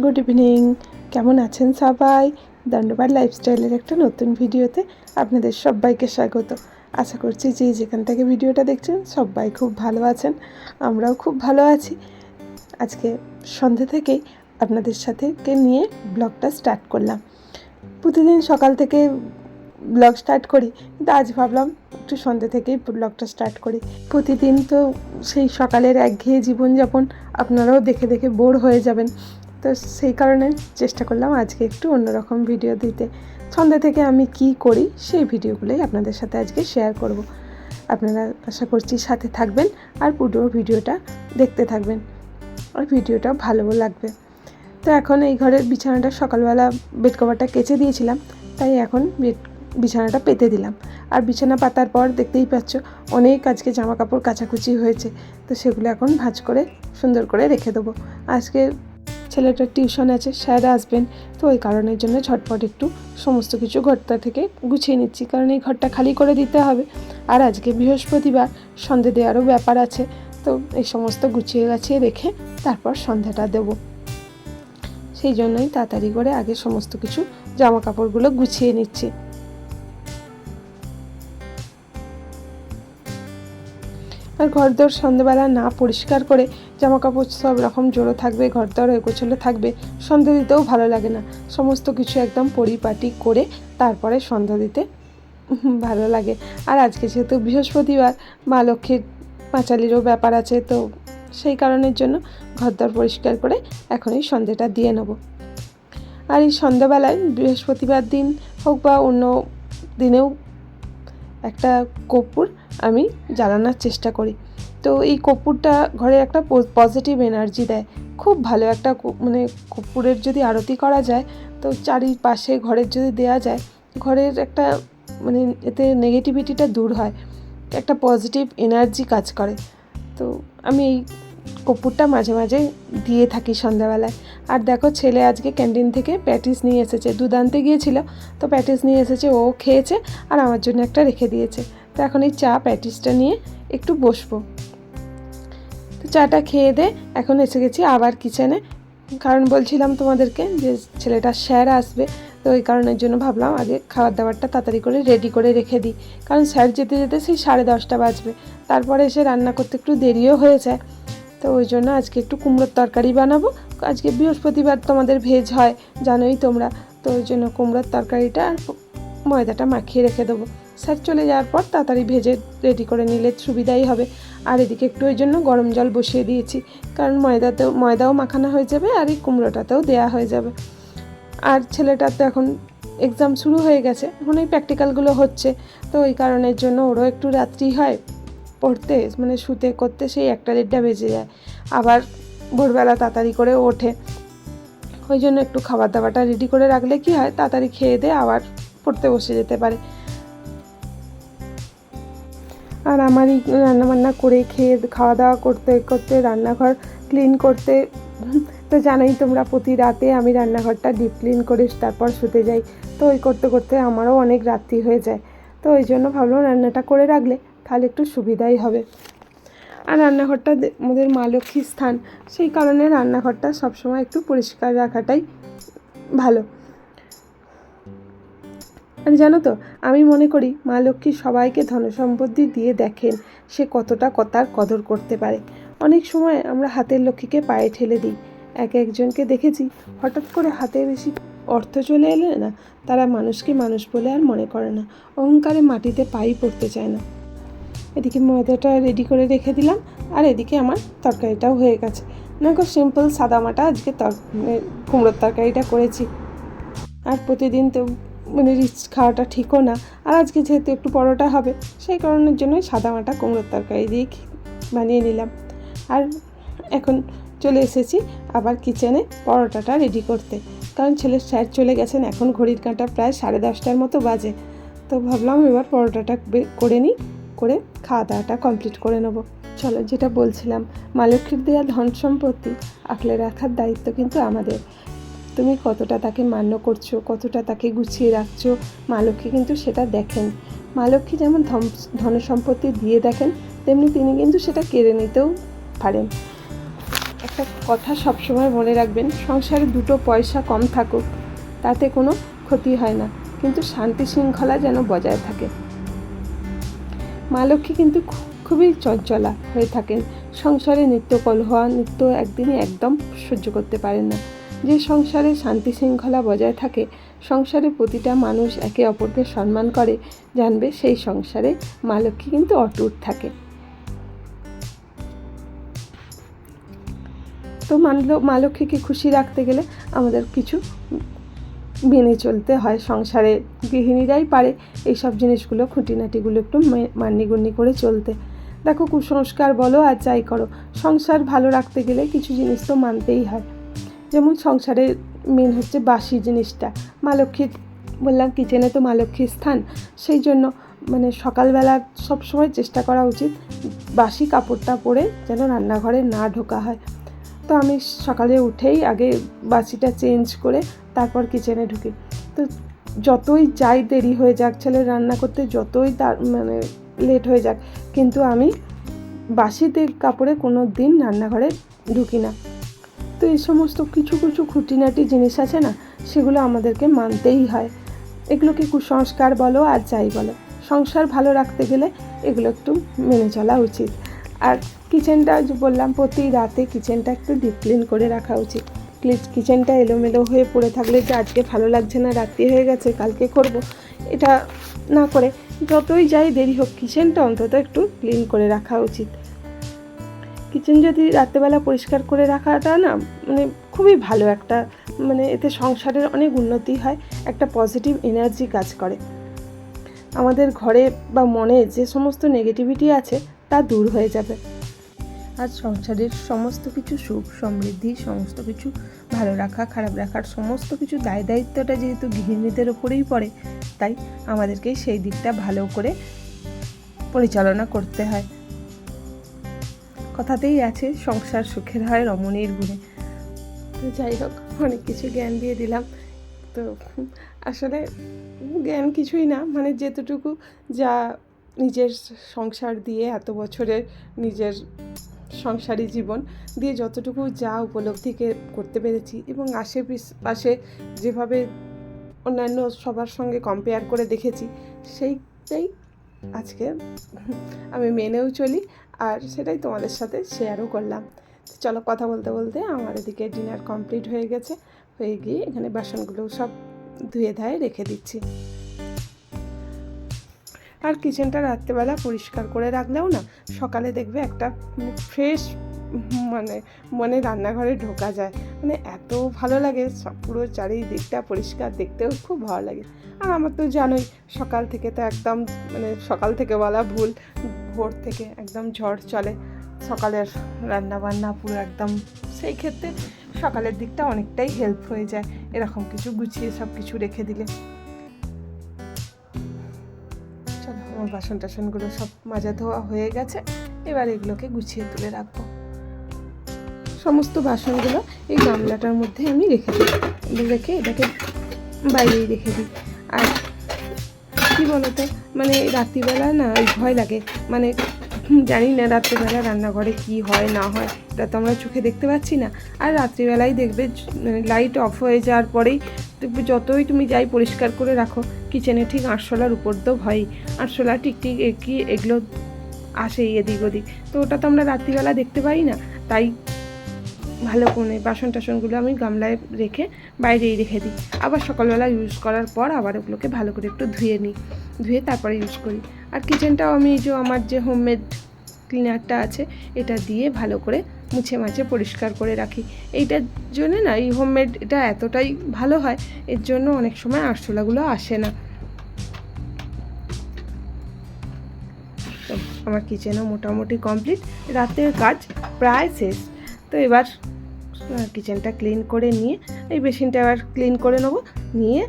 Good evening কেমন আছেন সবাই? দণ্ডবার লাইফস্টাইলের একটা নতুন ভিডিওতে আপনাদের সবাইকে স্বাগত। আশা করছি যে যেখান থেকে ভিডিওটা দেখছেন সবাই খুব ভালো আছেন, আমরাও খুব ভালো আছি। আজকে সন্ধে থেকেই আপনাদের সাথে নিয়ে ব্লগটা স্টার্ট করলাম। প্রতিদিন সকাল থেকে ব্লগ স্টার্ট করি, কিন্তু আজ ভাবলাম একটু সন্ধ্যে থেকেই ব্লগটা স্টার্ট করি। প্রতিদিন তো সেই সকালের একঘেয়ে জীবনযাপন আপনারাও দেখে দেখে বোর হয়ে যাবেন। তো সেই কারণে চেষ্টা করলাম আজকে একটু অন্যরকম ভিডিও দিতে। সন্ধ্যা থেকে আমি কি করি সেই ভিডিওগুলোই আপনাদের সাথে আজকে শেয়ার করব। আপনারা আশা করছি সাথে থাকবেন আর পুরো ভিডিওটা দেখতে থাকবেন। আর ভিডিওটা ভালোও লাগবে। তো এখন এই ঘরের বিছানাটা সকালবেলা বেড কভারটা কেচে দিয়েছিলাম, তাই এখন বেড বিছানাটা পেতে দিলাম। আর বিছানা পাতার পর দেখতেই পাচ্ছ অনেক আজকে জামা কাপড় কাচাকুচি হয়েছে, তো সেগুলো এখন ভাঁজ করে সুন্দর করে রেখে দেবো। আজকে ছেলেটার টিউশন আছে, স্যার আসবেন। তো ওই কারণের জন্য ঝটপট একটু সমস্ত কিছু ঘরটা থেকে গুছিয়ে নিচ্ছি, কারণ এই ঘরটা খালি করে দিতে হবে। আর আজকে বৃহস্পতিবার, সন্ধে দেওয়ারও ব্যাপার আছে। তো এই সমস্ত গুছিয়ে গাছিয়ে রেখে তারপর সন্ধ্যাটা দেবো। সেই জন্যই তাড়াতাড়ি করে আগে সমস্ত কিছু জামা কাপড়গুলো গুছিয়ে নিচ্ছি। আর ঘরদোর সন্ধ্যেবেলা না পরিষ্কার করে জামা কাপড় সব রকম জোড়ো থাকবে, ঘর ঘরদোর এগোছলো থাকবে, সন্ধ্যা দিতেও ভালো লাগে না। সমস্ত কিছু একদম পরিপাটি করে তারপরে সন্ধ্যা দিতে ভালো লাগে। আর আজকে যেহেতু বৃহস্পতিবার, মা লক্ষ্মীর পাঁচালিরও ব্যাপার আছে, তো সেই কারণের জন্য ঘরদর পরিষ্কার করে এখন এই সন্ধ্যেটা দিয়ে নেব। আর এই সন্ধ্যাবেলায় বৃহস্পতিবার দিন হোক বা অন্য দিনেও একটা কর্পূর আমি জ্বালানোর চেষ্টা করি। তো এই কর্পূরটা ঘরে একটা পজিটিভ এনার্জি দেয়। খুব ভালো একটা মানে কর্পূরের যদি আরতি করা যায়, তো চারিপাশে ঘরের যদি দেয়া যায়, ঘরের একটা মানে এতে নেগেটিভিটিটা দূর হয়। একটা পজিটিভ এনার্জি কাজ করে। তো আমি এই কর্পূরটা মাঝে মাঝে দিয়ে থাকি সন্ধ্যাবেলায়। আর দেখো ছেলে আজকে ক্যান্টিন থেকে প্যাটিস নিয়ে এসেছে। দুদান্তে গিয়েছিল, তো প্যাটিস নিয়ে এসেছে, ও খেয়েছে আর আমার জন্য একটা রেখে দিয়েছে। তো এখন এই চা প্যাটিসটা নিয়ে একটু বসবো। তো চাটা খেয়ে দে, এখন এসে গেছি আবার কিচেনে কারণ বলছিলাম তোমাদেরকে যে ছেলেটা স্যার আসবে, তো ওই কারণের জন্য ভাবলাম আগে খাবার দাবারটা তাড়াতাড়ি করে রেডি করে রেখে দিই। কারণ স্যার যেতে যেতে সেই সাড়ে দশটা বাজবে। তারপরে এসে রান্না করতে একটু দেরিও হয়ে যায় তো ওই জন্য আজকে একটু কুমড়োর তরকারি বানাবো। আজকে বৃহস্পতিবার তোমাদের ভেজ হয়, জানোই তোমরা। তো ওই জন্য কুমড়োর তরকারিটা আর ময়দাটা মাখিয়ে রেখে দেবো। স্যার চলে যাওয়ার পর তাড়াতাড়ি ভেজে রেডি করে নিলে সুবিধাই হবে। আর এদিকে একটু ওই জন্য গরম জল বসিয়ে দিয়েছি। কারণ ময়দাতেও, ময়দাও মাখানো হয়ে যাবে আর এই কুমড়োটাতেও দেয়া হয়ে যাবে। আর ছেলেটার তো এখন এক্সাম শুরু হয়ে গেছে। এখন এই প্র্যাকটিক্যালগুলো হচ্ছে। তো ওই কারণের জন্য ওরও একটু রাত্রি হয় পড়তে মানে শুতে, করতে, সেই একটা দেড়টা বেজে যায়। আবার ভোরবেলা তাড়াতাড়ি করে ওঠে। ওই জন্য একটু খাবার দাবারটা রেডি করে রাখলে কি হয়, তাড়াতাড়ি খেয়ে দিয়ে আবার পড়তে বসে যেতে পারে। আর আমারই রান্নাবান্না করে খেয়ে খাওয়া দাওয়া করতে করতে রান্নাঘর ক্লিন করতে, তো জানোই তোমরা প্রতি রাতে আমি রান্নাঘরটা ডিপ ক্লিন করে তারপর শুতে যাই। তো ওই করতে করতে আমারও অনেক রাত্রি হয়ে যায়। তো ওই জন্য ভাবলাম রান্নাটা করে রাখলে তাহলে একটু সুবিধাই হবে। আর রান্নাঘরটা আমাদের মা লক্ষ্মীর স্থান, সেই কারণে রান্নাঘরটা সবসময় একটু পরিষ্কার রাখাটাই ভালো। আর জানো তো, আমি মনে করি মা লক্ষ্মী সবাইকে ধনসম্পত্তি দিয়ে দেখেন সে কতটা কথার কদর করতে পারে। অনেক সময় আমরা হাতের লক্ষ্মীকে পায়ে ঠেলে দিই। এক একজনকে দেখেছি হঠাৎ করে হাতে বেশি অর্থ চলে এলে না, তারা মানুষকে মানুষ বলে আর মনে করে না, অহংকারে মাটিতে পাই পড়তে চায় না। এদিকে ময়দাটা রেডি করে রেখে দিলাম, আর এদিকে আমার তরকারিটাও হয়ে গেছে। দেখো সিম্পল সাদামাটা আজকে তর কুমড়োর তরকারিটা করেছি। আর প্রতিদিন তো মানে রিচ খাওয়াটা ঠিকও না। আর আজকে যেহেতু একটু পরোটা হবে, সেই কারণের জন্য সাদামাটা কুমড়োর তরকারি দিয়ে বানিয়ে নিলাম। আর এখন চলে এসেছি আবার কিচেনে পরোটাটা রেডি করতে। কারণ ছেলের স্যার চলে গেছেন, এখন ঘড়ির কাঁটা প্রায় সাড়ে দশটার মতো বাজে। তো ভাবলাম এবার পরোটাটা করে নিই, করে খাওয়া দাওয়াটা কমপ্লিট করে নেব। চলো যেটা বলছিলাম মা লক্ষ্মীর দেওয়া ধন সম্পত্তি আঁকলে রাখার দায়িত্ব কিন্তু আমাদের। তুমি কতটা তাকে মান্য করছ, কতটা তাকে গুছিয়ে রাখছো, মা লক্ষ্মী কিন্তু সেটা দেখেন। মা লক্ষ্মী যেমন ধন সম্পত্তি দিয়ে দেখেন, তেমনি তিনি কিন্তু সেটা কেড়ে নিতেও পারেন। একটা কথা সবসময় মনে রাখবেন, সংসারে দুটো পয়সা কম থাকুক, তাতে কোনো ক্ষতি হয় না, কিন্তু শান্তি শৃঙ্খলা যেন বজায় থাকে। মা লক্ষ্মী কিন্তু খুবই চঞ্চলা হয়ে থাকেন। সংসারে নিত্য কলহ, নিত্য একদিনই একদম সহ্য করতে পারেন না। যে সংসারে শান্তি শৃঙ্খলা বজায় থাকে, সংসারে প্রতিটা মানুষ একে অপরকে সম্মান করে, জানবে সেই সংসারে মা লক্ষ্মী কিন্তু অটুট থাকে। তো মা লক্ষ্মীকে খুশি রাখতে গেলে আমাদের কিছু মেনে চলতে হয়। সংসারে গৃহিণীরাই পারে এইসব জিনিসগুলো, খুঁটিনাটিগুলো একটু মে- মান্যিগুন্যি করে চলতে। দেখো কুসংস্কার বলো আর যাই করো, সংসার ভালো রাখতে গেলে কিছু জিনিস তো মানতেই হয়। যেমন সংসারে মেন হচ্ছে বাসি জিনিসটা। মা লক্ষ্মীর, বললাম কিচেনে তো মা লক্ষ্মীর স্থান। সেই জন্য মানে সকালবেলা সবসময় চেষ্টা করা উচিত বাসি কাপড়টা পরে যেন রান্নাঘরে না ঢোকা হয়। তো আমি সকালে উঠেই আগে বাসিটা চেঞ্জ করে তারপর কিচেনে ঢুকি। তো যতই যাই দেরি হয়ে যাক, ছেলে রান্না করতে যতই তার মানে লেট হয়ে যাক, কিন্তু আমি বাসিতে কাপড়ে কোনো দিন রান্নাঘরে ঢুকি না। তো এই সমস্ত কিছু কিছু খুঁটিনাটি জিনিস আছে না, সেগুলো আমাদেরকে মানতেই হয়। এগুলোকে কুসংস্কার বলো আর যাই বলো, সংসার ভালো রাখতে গেলে এগুলো একটু মেনে চলা উচিত। আর কিচেনটা বললাম, প্রতি রাতে কিচেনটা একটু ডিপ ক্লিন করে রাখা উচিত। প্লিজ, কিচেনটা এলোমেলো হয়ে পড়ে থাকলে যে আজকে ভালো লাগছে না, রাত্রি হয়ে গেছে, কালকে করব, এটা না করে যতই যাই দেরি হোক, কিচেনটা অন্তত একটু ক্লিন করে রাখা উচিত। কিচেন যদি রাত্রেবেলা পরিষ্কার করে রাখাটা না মানে খুবই ভালো একটা মানে এতে সংসারের অনেক উন্নতি হয়, একটা পজিটিভ এনার্জি কাজ করে। আমাদের ঘরে বা মনে যে সমস্ত নেগেটিভিটি আছে, তা দূর হয়ে যাবে। আর সংসারের সমস্ত কিছু সুখ সমৃদ্ধি, সমস্ত কিছু ভালো রাখা, খারাপ রাখার সমস্ত কিছু দায় দায়িত্বটা যেহেতু গৃহিণীদের ওপরেই পড়ে, তাই আমাদেরকে সেই দিকটা ভালো করে পরিচালনা করতে হয়। কথাতেই আছে, সংসার সুখের হয় রমণীর গুণে। তো যাই হোক, অনেক কিছু জ্ঞান দিয়ে দিলাম। তো আসলে জ্ঞান কিছুই না মানে যেতটুকু যা নিজের সংসার দিয়ে এত বছরের নিজের সংসারী জীবন দিয়ে যতটুকু যা উপলব্ধি কে- করতে পেরেছি এবং আশেপাশে যেভাবে অন্যান্য সবার সঙ্গে কম্পেয়ার করে দেখেছি, সেইটাই আজকে আমি মেনেও চলি আর সেটাই তোমাদের সাথে শেয়ারও করলাম। তো চলো কথা বলতে বলতে আমার এদিকে ডিনার কমপ্লিট হয়ে গেছে। হয়ে গিয়ে এখানে বাসনগুলো সব ধুয়ে ধায়ে রেখে দিচ্ছি। আর কিচেনটা রাত্রেবেলা পরিষ্কার করে রাখলেও না সকালে দেখবে একটা ফ্রেশ মানে মনে রান্নাঘরে ঢোকা যায়। মানে এত ভালো লাগে, সব পুরো চারিদিকটা পরিষ্কার দেখতেও খুব ভালো লাগে। আর আমার তো জানোই, সকাল থেকে তো একদম মানে সকাল থেকে বলা ভুল, ভোর থেকে একদম ঝড় চলে। সকালের রান্নাবান্না পুরো একদম, সেই ক্ষেত্রে সকালের দিকটা অনেকটাই হেল্প হয়ে যায়, এরকম কিছু গুছিয়ে সব কিছু রেখে দিলে। চলো, আমার বাসন টাসনগুলো সব মাজা ধোয়া হয়ে গেছে, এবার এগুলোকে গুছিয়ে তুলে রাখব। সমস্ত বাসনগুলো এই গামলাটার মধ্যে আমি রেখে দিই। রেখে এটাকে বাইরেই রেখে দিই। আর কী বলতো? মানে রাত্রিবেলা না ভয় লাগে। মানে জানি না রাত্রিবেলা রান্নাঘরে কি হয়, না হয়। এটা তো আমরা চোখে দেখতে পাচ্ছি না। আর রাত্রিবেলায় দেখবে লাইট অফ হয়ে যাওয়ার পরেই যতই তুমি যাই পরিষ্কার করে রাখো কিচেনে ঠিক আরশোলার উপর তো ভয়ই। আরশোলা টিকটিক কি এগুলো আসে এদিক ওদিক। তো ওটা তো আমরা রাত্রিবেলা দেখতে পাই না। তাই ভালো করে বাসন টাসনগুলো আমি গামলায় রেখে বাইরেই রেখে দিই। আবার সকালবেলা ইউজ করার পর আবার ওগুলোকে ভালো করে একটু ধুয়ে নিই। ধুয়ে তারপরে ইউজ করি। আর কিচেনটাও আমি যে আমার যে হোমমেড ক্লিনারটা আছে, এটা দিয়ে ভালো করে মুছে মাছে পরিষ্কার করে রাখি। এইটার জন্য না এই হোমমেড এটা এতটাই ভালো হয়, এর জন্য অনেক সময় আরশোলাগুলো আসে না। আমার কিচেনও মোটামুটি কমপ্লিট রাতের কাজ প্রায় শেষ। তো এবার কিচেনটা ক্লিন করে নিয়ে, এই বেসিনটা আবার ক্লিন করে নেব। নিয়ে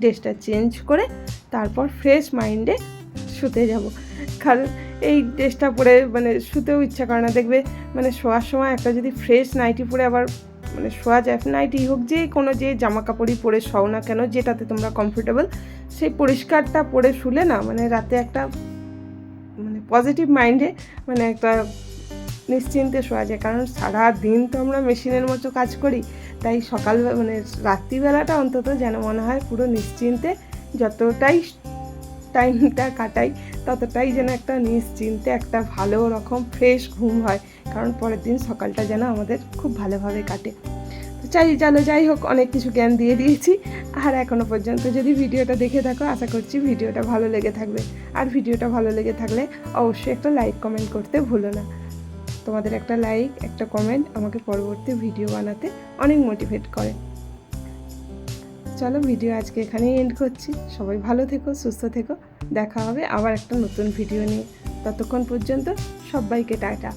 ড্রেসটা চেঞ্জ করে তারপর ফ্রেশ মাইন্ডে শুতে যাব। কারণ এই ড্রেসটা পরে মানে শুতেও ইচ্ছা করে না। দেখবে মানে শোয়ার সময় একটা যদি ফ্রেশ নাইটি পরে আবার মানে শোয়া যায় নাইটি হোক যে কোনো যে জামা কাপড়ই পরে শও না কেন, যেটাতে তোমরা কমফোর্টেবল সেই পরিষ্কারটা পরে শুলে না মানে রাতে একটা মানে পজিটিভ মাইন্ডে মানে একটা নিশ্চিন্তে শোয়া যায়। কারণ সারা দিন তো আমরা মেশিনের মতো কাজ করি, তাই সকাল মানে রাত্রিবেলাটা অন্তত যেন মনে হয় পুরো নিশ্চিন্তে যতটাই টাইমটা কাটাই, ততটাই যেন একটা নিশ্চিন্তে, একটা ভালো রকম ফ্রেশ ঘুম হয়। কারণ পরের দিন সকালটা যেন আমাদের খুব ভালোভাবে কাটে। তো চাই, চলো যাই হোক, অনেক কিছু জ্ঞান দিয়ে দিয়েছি। আর এখনও পর্যন্ত যদি ভিডিওটা দেখে থাকো, আশা করছি ভিডিওটা ভালো লেগে থাকবে। আর ভিডিওটা ভালো লেগে থাকলে অবশ্যই একটা লাইক, কমেন্ট করতে ভুলো না। তোমাদের একটা লাইক একটা কমেন্ট আমাকে পরবর্তী ভিডিও বানাতে অনেক মোটিভেট করে। চলো ভিডিও আজকে এখানেই এন্ড করছি। সবাই ভালো থেকো, সুস্থ থেকো। দেখা হবে আবার একটা নতুন ভিডিও নিয়ে। ততক্ষণ পর্যন্ত সবাইকে টাটা।